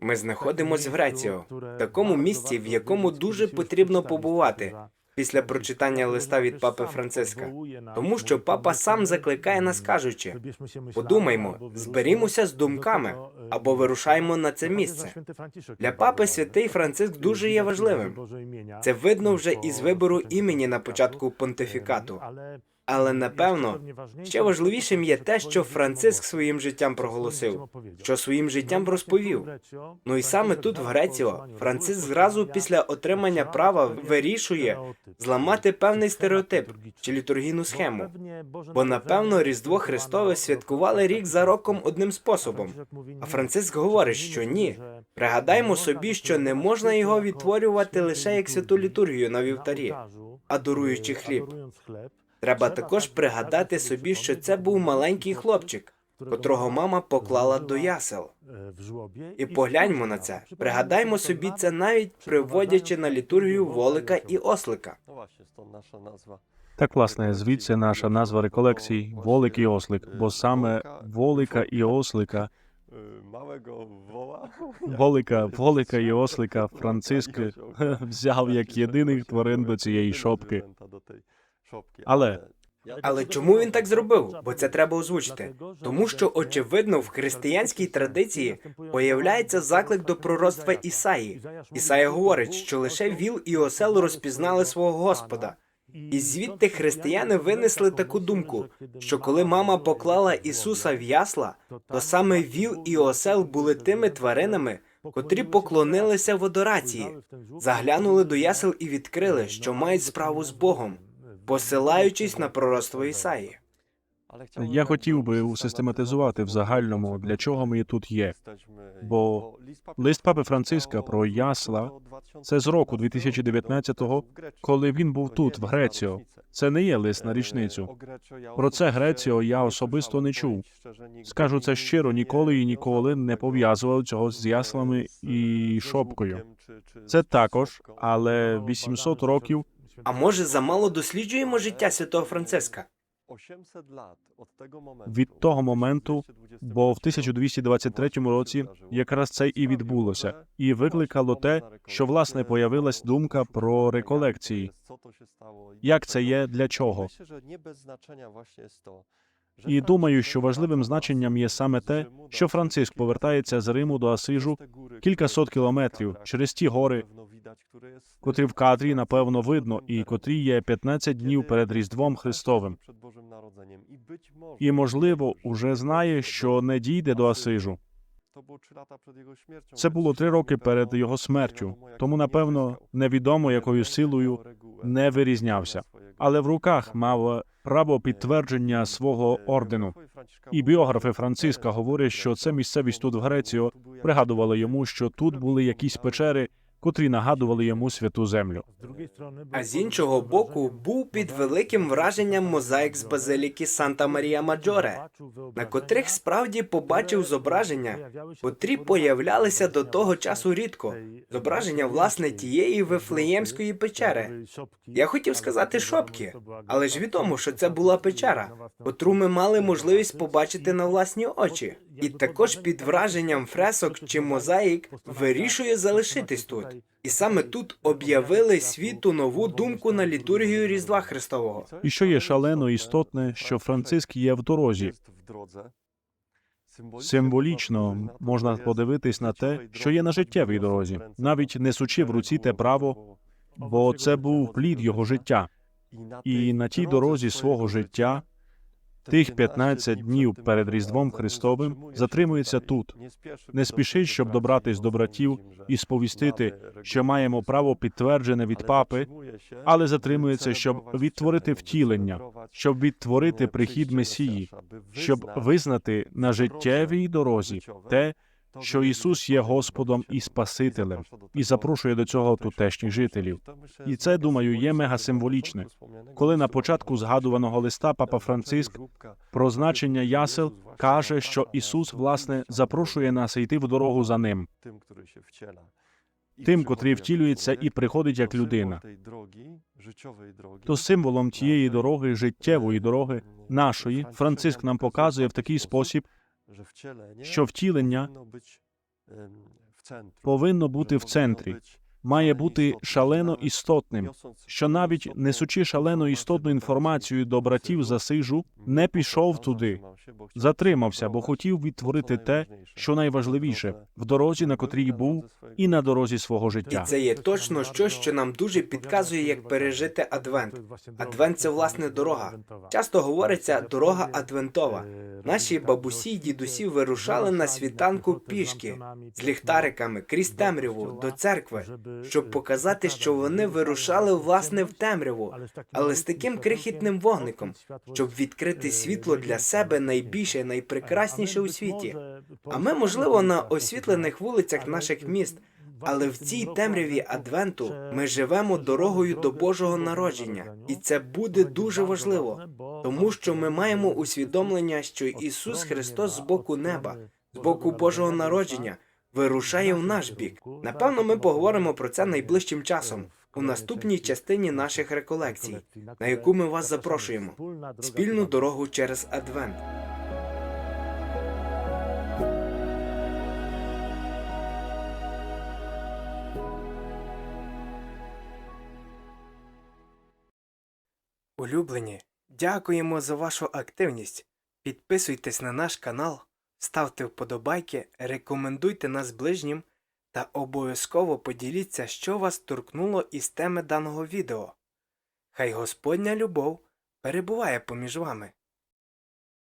Ми знаходимось в Греціо, такому місці, в якому дуже потрібно побувати після прочитання листа від папи Франциска, тому що папа сам закликає нас, кажучи: подумаймо, зберімося з думками або вирушаємо на це місце. Для папи святий Франциск дуже є важливим. Це видно вже із вибору імені на початку понтифікату. Але напевно ще важливішим є те, що Франциск своїм життям проголосив, що своїм життям розповів. Ну і саме тут, в Греціо, Франциск зразу після отримання права вирішує зламати певний стереотип чи літургійну схему. Бо напевно Різдво Христове святкували рік за роком одним способом. А Франциск говорить, що ні. Пригадаймо собі, що не можна його відтворювати лише як святу літургію на вівтарі, аdoруючи хліб. Треба також пригадати собі, що це був маленький хлопчик, котрого мама поклала до ясел. І погляньмо на це. Пригадаймо собі це навіть приводячи на літургію волика і ослика. Так, власне, звідси наша назва реколекцій Волик і Ослик, бо саме Волика і Ослика. Волика, Волика і Ослика Франциск взяв як єдиних тварин до цієї шопки. Ja Але чому він так зробив? Бо це треба озвучити. Тому що, очевидно, в християнській традиції появляється заклик до пророцтва Ісаї. Ісая говорить, що лише віл і осел розпізнали свого Господа. І звідти християни винесли таку думку, що коли мама поклала Ісуса в ясла, то саме віл і осел були тими тваринами, котрі поклонилися в адорації, заглянули до ясел і відкрили, що мають справу з Богом, посилаючись на пророцтво Ісаї. Я хотів би усистематизувати в загальному, для чого ми тут є. Бо Лист папи Франциска про ясла це з року 2019-го, коли він був тут, в Греціо. Це не є лист на річницю. Про це Греціо я особисто не чув. Скажу це щиро, ніколи і ніколи не пов'язував цього з яслами і шопкою. Це також, але 800 років А може, замало досліджуємо життя святого Франциска? від того моменту, бо в 1223 році якраз це і відбулося, і викликало те, що власне появилась думка про реколекції. Як це є, для чого? І думаю, що важливим значенням є саме те, що Франциск повертається з Риму до Асижу кількасот кілометрів через ті гори, котрі в кадрі напевно видно, і котрі є 15 днів перед Різдвом Христовим. І можливо, уже знає, що не дійде до Асижу. Це було три роки перед його смертю, тому напевно невідомо якою силою не вирізнявся, але в руках мав право підтвердження свого ордену. І біографи Франциска говорять, що це місцевість тут в Грецію пригадували йому, що тут були якісь печери, котрі нагадували йому святу землю. А з іншого боку, був під великим враженням мозаїк з базиліки Санта Марія Маджоре, на котрих справді побачив зображення, котрі появлялися до того часу рідко. Зображення власне тієї вифлеємської печери. Я хотів сказати шопки, але ж відомо, що це була печера, котру ми мали можливість побачити на власні очі. І також під враженням фресок чи мозаїк вирішує залишитись тут. І саме тут об'явили світу нову думку на літургію Різдва Христового. І що є шалено істотне, що Франциск є в дорозі. Символічно можна подивитись на те, що є на життєвій дорозі, навіть несучи в руці те право, бо це був плід його життя. І на тій дорозі свого життя, тих 15 днів перед Різдвом Христовим, затримується тут, не спішить, щоб добратись до братів і сповістити, що маємо право підтверджене від папи, але затримується, щоб відтворити втілення, щоб відтворити прихід Месії, щоб визнати на життєвій дорозі те, що Ісус є Господом і Спасителем, і запрошує до цього тутешніх жителів. І це, думаю, є мегасимволічне. Коли на початку згадуваного листа Папа Франциск про значення ясел каже, що Ісус, власне, запрошує нас йти в дорогу за ним. тим, котрий втілюється і приходить як людина. То символом тієї дороги, життєвої дороги, нашої, Франциск нам показує в такий спосіб, що втілення повинно бути в центрі, має бути шалено істотним, що навіть несучи шалено істотну інформацію до братів за сижу, не пішов туди, затримався, бо хотів відтворити те, що найважливіше в дорозі, на котрій був, і на дорозі свого І життя. це є точно щось, що нам дуже підказує, як пережити адвент. Адвент це власне дорога. Часто говориться дорога адвентова. Наші бабусі й дідусі вирушали на світанку пішки з ліхтариками крізь темряву до церкви, щоб показати, що вони вирушали власне в темряву, але з таким крихітним вогником, щоб відкрити світло для себе найбільше, найпрекрасніше у світі. А ми, можливо, на освітлених вулицях наших міст, але в цій темряві Адвенту ми живемо дорогою до Божого народження, і це буде дуже важливо, тому що ми маємо усвідомлення, що Ісус Христос з боку неба, з боку Божого народження, вирушає в наш бік. Напевно, ми поговоримо про це найближчим часом у наступній частині наших реколекцій, на яку ми вас запрошуємо. Спільну дорогу через Адвент. Улюблені, дякуємо за вашу активність. Підписуйтесь на наш канал, ставте вподобайки, рекомендуйте нас ближнім та обов'язково поділіться, що вас торкнуло із теми даного відео. Хай Господня любов перебуває поміж вами.